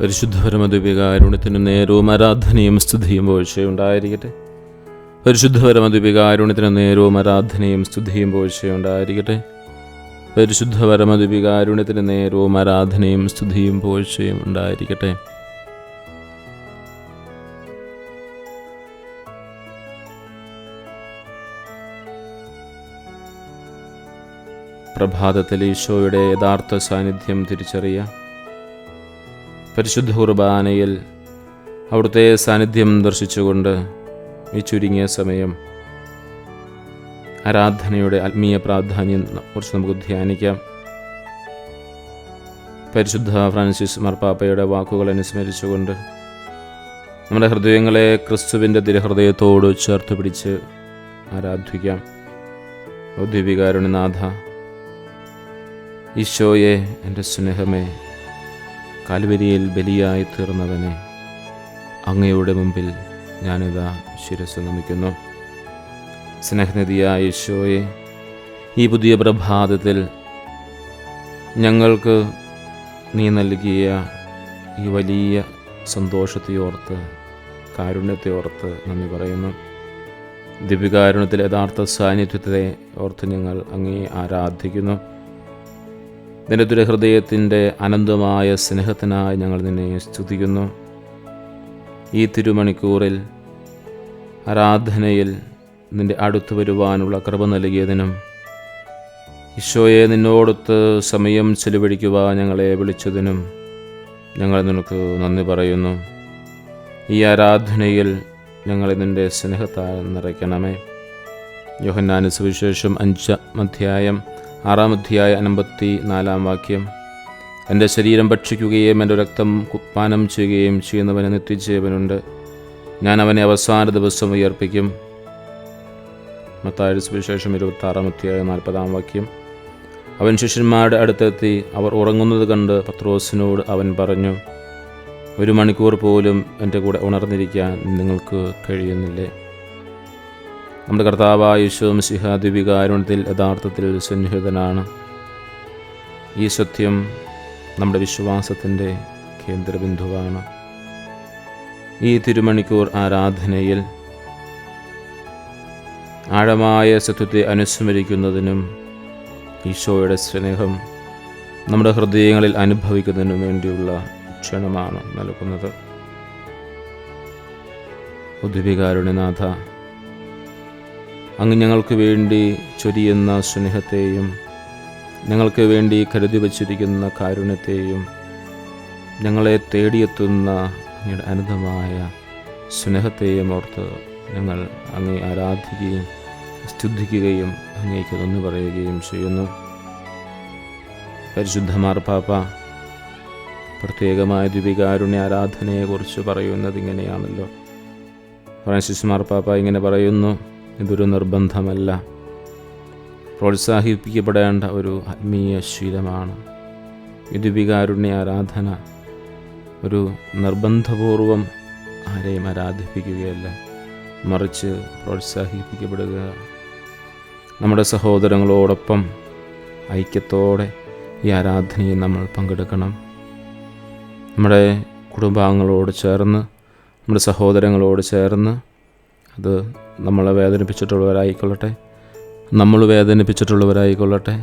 പരിശുദ്ധപരമദ്വികാരുണ്യത്തിന് നേരവും ആരാധനയും സ്തുതിയും പോഴ്ചയുണ്ടായിരിക്കട്ടെ. പരിശുദ്ധപരമദ്വീപികാരുണ്യത്തിന് നേരവും ആരാധനയും സ്തുതിയും പോഴ്ചയുണ്ടായിരിക്കട്ടെ. പരിശുദ്ധപരമദ്വീപികാരുണ്യത്തിന് നേരവും ആരാധനയും സ്തുതിയും പോഴ്ചയും ഉണ്ടായിരിക്കട്ടെ. പ്രഭാതത്തിൽ ഈശോയുടെ യഥാർത്ഥ സാന്നിധ്യം തിരിച്ചറിയാം. പരിശുദ്ധ കുർബാനയിൽ അവിടുത്തെ സാന്നിധ്യം ദർശിച്ചുകൊണ്ട് ഈ ചുരുങ്ങിയ സമയം ആരാധനയുടെ ആത്മീയ പ്രാധാന്യം കുറിച്ച് നമുക്ക് ധ്യാനിക്കാം. പരിശുദ്ധ ഫ്രാൻസിസ് മാർപ്പാപ്പയുടെ വാക്കുകൾ അനുസ്മരിച്ചുകൊണ്ട് നമ്മുടെ ഹൃദയങ്ങളെ ക്രിസ്തുവിന്റെ തിരഹൃദയത്തോട് ചേർത്ത് പിടിച്ച് ആരാധിക്കാം. ഔദ്യോഗികാരുണ്യനാഥ ഈശോയെ എന്റെ സ്നേഹമേ കാൽവരിയിൽ ബലിയായി തീർന്നവനെ അങ്ങയുടെ മുമ്പിൽ ഞാനിതാ ശിരസ് നമിക്കുന്നു. സ്നേഹനിധിയായ ഈശോയെ ഈ പുതിയ പ്രഭാതത്തിൽ ഞങ്ങൾക്ക് നീ നൽകിയ ഈ വലിയ സന്തോഷത്തെ ഓർത്ത് കാരുണ്യത്തെ ഓർത്ത് നന്ദി പറയുന്നു. ദിവ്യകാരുണ്യത്തിലെ യഥാർത്ഥ സാന്നിധ്യത്തെ ഓർത്ത് ഞങ്ങൾ അങ്ങേ ആരാധിക്കുന്നു. നിന്റെ ദുരഹൃദയത്തിന്റെ അനന്തമായ സ്നേഹത്തിനായി ഞങ്ങൾ നിന്നെ സ്തുതിക്കുന്നു. ഈ തിരുമണിക്കൂറിൽ ആരാധനയിൽ നിന്റെ അടുത്ത് വരുവാനുള്ള കൃപ നൽകിയതിനും ഈശോയെ നിന്നോടൊത്ത് സമയം ചെലവഴിക്കുവാൻ ഞങ്ങളെ വിളിച്ചതിനും ഞങ്ങൾ നിനക്ക് നന്ദി പറയുന്നു. ഈ ആരാധനയിൽ ഞങ്ങളെ നിന്റെ സ്നേഹത്താൽ നിറയ്ക്കണമേ. യോഹന്നാന സുവിശേഷം അഞ്ചാം അധ്യായം ആറാം അധ്യായ അൻപത്തി നാലാം വാക്യം. എന്റെ ശരീരം ഭക്ഷിക്കുകയും എന്റെ രക്തം കുപ്പാനം ചെയ്യുകയും ചെയ്യുന്നവന് നിത്യജീവനുണ്ട്. ഞാൻ അവനെ അവസാന ദിവസം ഉയർപ്പിക്കും. മത്തായ സുവിശേഷം ഇരുപത്തി ആറാം അധ്യായ നാൽപ്പതാം വാക്യം. അവൻ ശിഷ്യന്മാരുടെ അടുത്തെത്തി അവർ ഉറങ്ങുന്നത് കണ്ട് പത്രോസിനോട് അവൻ പറഞ്ഞു ഒരു മണിക്കൂർ പോലും എന്റെ കൂടെ ഉണർന്നിരിക്കാൻ നിങ്ങൾക്ക് കഴിയുന്നില്ലേ? നമ്മുടെ കർത്താവായ യേശുവും സിഹാദിവികാരുണ്യത്തിൽ യഥാർത്ഥത്തിൽ സന്നിഹിതനാണ്. ഈ സത്യം നമ്മുടെ വിശ്വാസത്തിന്റെ കേന്ദ്രബിന്ദുവാണ്. ഈ തിരുമണിക്കൂർ ആരാധനയിൽ ആഴമായ സത്യത്തെ അനുസ്മരിക്കുന്നതിനും ഈശോയുടെ സ്നേഹം നമ്മുടെ ഹൃദയങ്ങളിൽ അനുഭവിക്കുന്നതിനു വേണ്ടിയുള്ള ക്ഷണമാണ് നൽകുന്നത്. ഉദ്വികാരുണ്യനാഥ അങ്ങ് ഞങ്ങൾക്ക് വേണ്ടി ചൊരിയുന്ന സ്നേഹത്തെയും ഞങ്ങൾക്ക് വേണ്ടി കരുതി വച്ചിരിക്കുന്ന കാരുണ്യത്തെയും ഞങ്ങളെ തേടിയെത്തുന്ന അങ്ങയുടെ അനന്തമായ സ്നേഹത്തെയും ഓർത്ത് ഞങ്ങൾ അങ്ങേ ആരാധിക്കുകയും സ്തുതിക്കുകയും അങ്ങേക്ക് നന്ദി പറയുകയും ചെയ്യുന്നു. പരിശുദ്ധമാർ പാപ്പ പ്രത്യേകമായ ദ്വികാരുണ്യ ആരാധനയെക്കുറിച്ച് പറയുന്നത് ഇങ്ങനെയാണല്ലോ. ഫ്രാൻസിസ് മാർപ്പാപ്പ ഇങ്ങനെ പറയുന്നു ഇതൊരു നിർബന്ധമല്ല. പ്രോത്സാഹിപ്പിക്കപ്പെടേണ്ട ഒരു ആത്മീയ ശീലമാണ്. ഇത് ആരാധന. ഒരു നിർബന്ധപൂർവം ആരെയും ആരാധിപ്പിക്കുകയല്ല. മറിച്ച് പ്രോത്സാഹിപ്പിക്കപ്പെടുക. നമ്മുടെ സഹോദരങ്ങളോടൊപ്പം ഐക്യത്തോടെ ഈ ആരാധനയിൽ നമ്മൾ പങ്കെടുക്കണം. നമ്മുടെ കുടുംബാംഗങ്ങളോട് ചേർന്ന് നമ്മുടെ സഹോദരങ്ങളോട് ചേർന്ന് അത് നമ്മളെ വേദനിപ്പിച്ചിട്ടുള്ളവരായിക്കൊള്ളട്ടെ നമ്മൾ വേദനിപ്പിച്ചിട്ടുള്ളവരായിക്കൊള്ളട്ടെ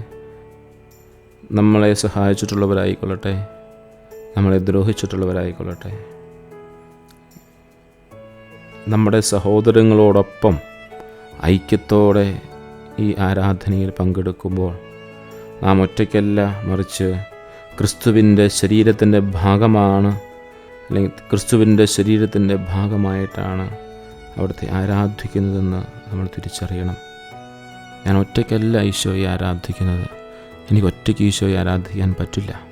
നമ്മളെ സഹായിച്ചിട്ടുള്ളവരായിക്കൊള്ളട്ടെ നമ്മളെ ദ്രോഹിച്ചിട്ടുള്ളവരായിക്കൊള്ളട്ടെ. നമ്മുടെ സഹോദരങ്ങളോടൊപ്പം ഐക്യത്തോടെ ഈ ആരാധനയിൽ പങ്കെടുക്കുമ്പോൾ നാം ഒറ്റയ്ക്കല്ല മറിച്ച് ക്രിസ്തുവിന്റെ ശരീരത്തിന്റെ ഭാഗമാണ് അല്ലെങ്കിൽ ക്രിസ്തുവിന്റെ ശരീരത്തിന്റെ ഭാഗമായിട്ടാണ് അവിടുത്തെ ആരാധിക്കുന്നതെന്ന് നമ്മൾ തിരിച്ചറിയണം. ഞാൻ ഒറ്റയ്ക്കല്ല ഈശോയെ ആരാധിക്കുന്നത്. എനിക്ക് ഒറ്റയ്ക്ക് ഈശോയെ ആരാധിക്കാൻ പറ്റില്ല.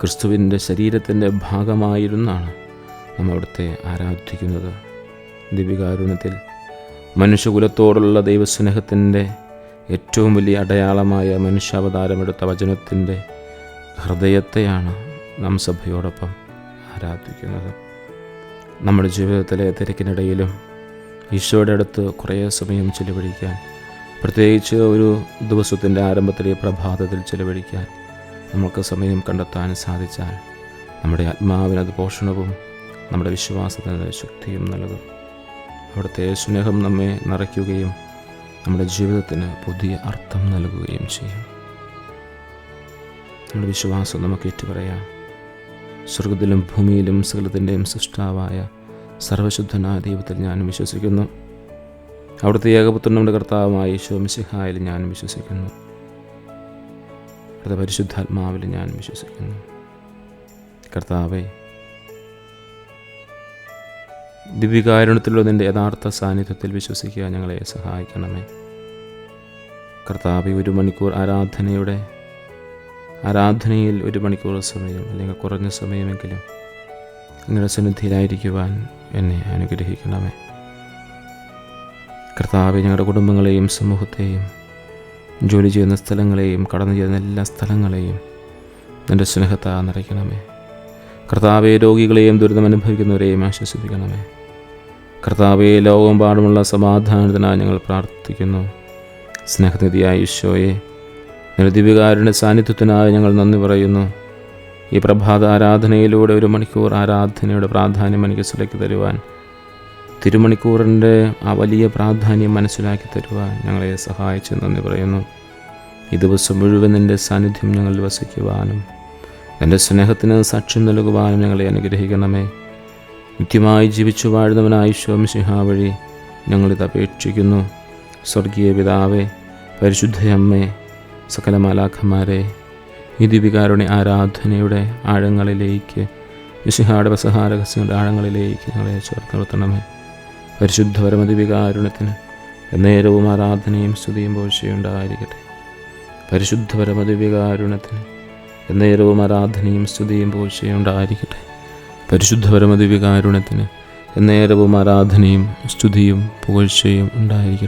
ക്രിസ്തുവിന്റെ ശരീരത്തിന്റെ ഭാഗമായിരുന്നാണ് നമ്മൾ അവിടുത്തെ ആരാധിക്കുന്നത്. ദിവികാരുണ്യത്തിൽ മനുഷ്യകുലത്തോടുള്ള ദൈവസ്നേഹത്തിന്റെ ഏറ്റവും വലിയ അടയാളമായ മനുഷ്യാവതാരമെടുത്ത വചനത്തിന്റെ ഹൃദയത്തെയാണ് നാം സഭയോടൊപ്പം ആരാധിക്കുന്നത്. നമ്മുടെ ജീവിതത്തിലെ തിരക്കിനിടയിലും ഈശോയുടെ അടുത്ത് കുറേ സമയം ചിലവഴിക്കാൻ പ്രത്യേകിച്ച് ഒരു ദിവസത്തിന്റെ ആരംഭത്തിലെ പ്രഭാതത്തിൽ ചിലവഴിക്കാൻ നമുക്ക് സമയം കണ്ടെത്താൻ സാധിച്ചാൽ നമ്മുടെ ആത്മാവിന് അത് പോഷണവും നമ്മുടെ വിശ്വാസത്തിന് ശക്തിയും നൽകും. അവിടുത്തെ സ്നേഹം നമ്മെ നിറയ്ക്കുകയും നമ്മുടെ ജീവിതത്തിന് പുതിയ അർത്ഥം നൽകുകയും ചെയ്യും. നമ്മുടെ വിശ്വാസം നമുക്ക് ഏറ്റുപറയാം. സ്വർഗത്തിലും ഭൂമിയിലും സകലത്തിന്റെയും സൃഷ്ടാവായ സർവശുദ്ധനായ ദൈവത്തിൽ ഞാൻ വിശ്വസിക്കുന്നു. അവിടുത്തെ ഏകപുത്രൻ നമ്മുടെ കർത്താവുമായ ഈശോമിസിഹായിൽ ഞാൻ വിശ്വസിക്കുന്നു. അവിടുത്തെ പരിശുദ്ധാത്മാവിൽ ഞാൻ വിശ്വസിക്കുന്നു. കർത്താവെ ദിവ്യകാരുണ്യത്തിലുള്ള നിന്റെ യഥാർത്ഥ സാന്നിധ്യത്തിൽ വിശ്വസിക്കുക ഞങ്ങളെ സഹായിക്കണമേ. കർത്താവെ ഒരു മണിക്കൂർ ആരാധനയുടെ ആരാധനയിൽ ഒരു മണിക്കൂർ സമയം അല്ലെങ്കിൽ കുറഞ്ഞ സമയമെങ്കിലും നിങ്ങളുടെ സന്നിധിയിലായിരിക്കുവാൻ എന്നെ അനുഗ്രഹിക്കണമേ. കർത്താവ് ഞങ്ങളുടെ കുടുംബങ്ങളെയും സമൂഹത്തെയും ജോലി ചെയ്യുന്ന സ്ഥലങ്ങളെയും കടന്നു ചെയ്യുന്ന എല്ലാ സ്ഥലങ്ങളെയും നിന്റെ സ്നേഹത്താ നിറയ്ക്കണമേ. കർത്താവെ രോഗികളെയും ദുരിതം അനുഭവിക്കുന്നവരെയും ആശ്വസിപ്പിക്കണമേ. കർത്താവെ ലോകമെമ്പാടുമുള്ള സമാധാനത്തിനായി ഞങ്ങൾ പ്രാർത്ഥിക്കുന്നു. സ്നേഹനിധിയായ ഈശോയെ നിന്റെ ദിവ്യകാരുടെ സാന്നിധ്യത്തിനായി ഞങ്ങൾ നന്ദി പറയുന്നു. ഈ പ്രഭാത ആരാധനയിലൂടെ ഒരു മണിക്കൂർ ആരാധനയുടെ പ്രാധാന്യം എനിക്ക് മനസ്സിലാക്കി തരുവാൻ തിരുമണിക്കൂറിന്റെ ആ വലിയ പ്രാധാന്യം മനസ്സിലാക്കി തരുവാൻ ഞങ്ങളെ സഹായിച്ച് നന്ദി പറയുന്നു. ഈ ദിവസം മുഴുവൻ നിന്റെ സാന്നിധ്യം ഞങ്ങളിൽ വസിക്കുവാനും എന്റെ സ്നേഹത്തിന് സാക്ഷ്യം നൽകുവാനും ഞങ്ങളെ അനുഗ്രഹിക്കണമേ. നിത്യമായി ജീവിച്ചു വാഴുന്നവനായ ശോമിസിഹ വഴി ഞങ്ങളിത് അപേക്ഷിക്കുന്നു. സ്വർഗീയ പിതാവേ പരിശുദ്ധയമ്മേ സകല മാലാഖമാരെ ഈ ദിവികാരുടെ ആരാധനയുടെ ആഴങ്ങളിലേക്ക് വിശിഹാടെ വസഹാരഹസ്യങ്ങളുടെ ആഴങ്ങളിലേക്ക് ഞങ്ങളെ ചേർത്ത് നിർത്തണമേ. പരിശുദ്ധ പരമദിവികാരുണ്യത്തിന് നേരവും ആരാധനയും സ്തുതിയും പോഴ്ചയുണ്ടായിരിക്കട്ടെ പരിശുദ്ധ പരമദിവികാരുണ്യത്തിന് എന്നേരവും ആരാധനയും സ്തുതിയും പോഴ്ചയുണ്ടായിരിക്കട്ടെ പരിശുദ്ധ പരമദിവികാരുണ്യത്തിന് എന്നേരവും ആരാധനയും സ്തുതിയും പുകഴ്ചയും ഉണ്ടായിരിക്കട്ടെ.